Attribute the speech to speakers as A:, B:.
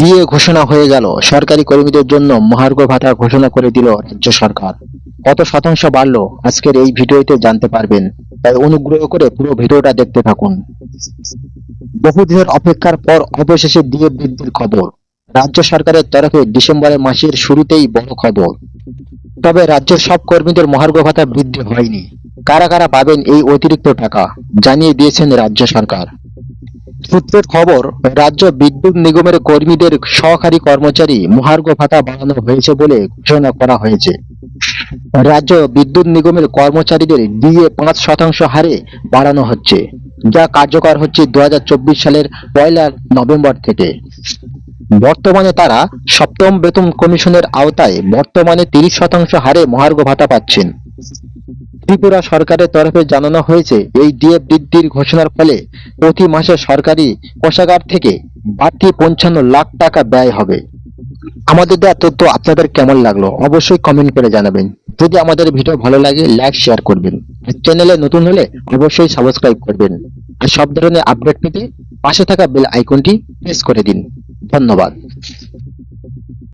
A: দিয়ে ঘোষণা হয়ে গেল। সরকারি কর্মীদের জন্য মহার্ঘ ভাতা ঘোষণা করে দিল রাজ্য সরকার। কত শতাংশ বাড়লো আজকের এই ভিডিওতে জানতে পারবেন। তাই অনুগ্রহ করে পুরো ভিডিওটা দেখতে থাকুন। বহুদিনের অপেক্ষার পর অবশেষে দিয়ে বৃদ্ধির খবর। রাজ্য সরকারের তরফে ডিসেম্বরের মাসের শুরুতেই বড় খবর। তবে রাজ্যের সব কর্মীদের মহার্ঘ ভাতা বৃদ্ধি হয়নি। কারা কারা পাবেন এই অতিরিক্ত টাকা, জানিয়ে দিয়েছেন রাজ্য সরকার। সূত্রের খবর, রাজ্য বিদ্যুৎ নিগমের কর্মীদের সহকারী কর্মচারী মহার্ঘ ভাতা বাড়ানো হয়েছে বলে ঘোষণা করা হয়েছে। রাজ্য বিদ্যুৎ নিগমের কর্মচারীদের ডিএ পাঁচ শতাংশ হারে বাড়ানো হচ্ছে, যা কার্যকর হচ্ছে দু হাজার চব্বিশ সালের পয়লা নভেম্বর থেকে। বর্তমানে তারা সপ্তম বেতন কমিশনের আওতায় বর্তমানে তিরিশ শতাংশ হারে মহার্ঘ ভাতা পাচ্ছেন। ত্রিপুরা সরকারের তরফে জানানো হয়েছে, এই ডিএ বৃদ্ধির ঘোষণার ফলে প্রতি মাসে সরকারি কোষাগার থেকে বাড়তি পঞ্চান্ন লাখ টাকা ব্যয় হবে। আমাদের দেওয়া তথ্য আপনাদের কেমন লাগল অবশ্যই কমেন্ট করে জানাবেন। যদি আমাদের ভিডিও ভালো লাগে লাইক শেয়ার করবেন। চ্যানেলে নতুন হলে অবশ্যই সাবস্ক্রাইব করবেন। আর সব ধরনের আপডেট পেতে পাশে থাকা বেল আইকনটি প্রেস করে দিন। ধন্যবাদ।